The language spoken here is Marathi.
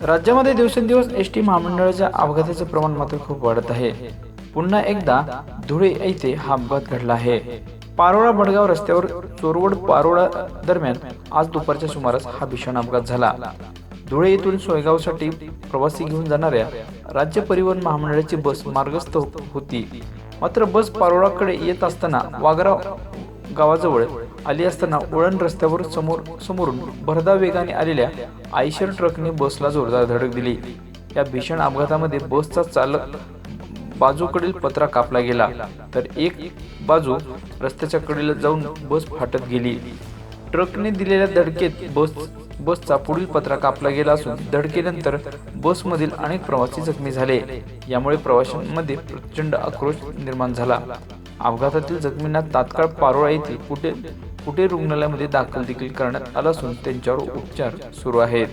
राज्यामध्ये दिवसेंदिवस एस टी महामंडळाच्या अपघाताचे प्रमाण मात्र खूप वाढत आहे. पुन्हा एकदा धुळे येथे हा अपघात घडला आहे. पारोळा बडगाव रस्त्यावर चोरवड पारोळा दरम्यान आज दुपारच्या सुमारास हा भीषण अपघात झाला. धुळे येथून सोयगावसाठी प्रवासी घेऊन जाणाऱ्या राज्य परिवहन महामंडळाची बस मार्गस्थ होती. मात्र बस पारोळाकडे येत असताना वागराव गावाजवळ आली असताना वळण रस्त्यावर समोर समोरून भरधाव वेगाने आलेल्या आयशर ट्रकने बसला जोरदार धडक दिली. या भीषण अपघातामध्ये बसचा चालक बाजूकडील पत्रा कापला गेला तर एक बाजू रस्त्याच्या कडेला जाऊन बस फाटत गेली. ट्रकने दिलेल्या धडकेत बस बसचा पुढील पत्रा कापला गेला असून धडकेनंतर बसमधील अनेक प्रवासी जखमी झाले. यामुळे प्रवाशांमध्ये प्रचंड आक्रोश निर्माण झाला. अपघातातील जखमींना तात्काळ पारोळा येथे कुठे कुठे रुग्णालयामध्ये दाखल देखील करण्यात आला असून त्यांच्यावर उपचार सुरू आहेत.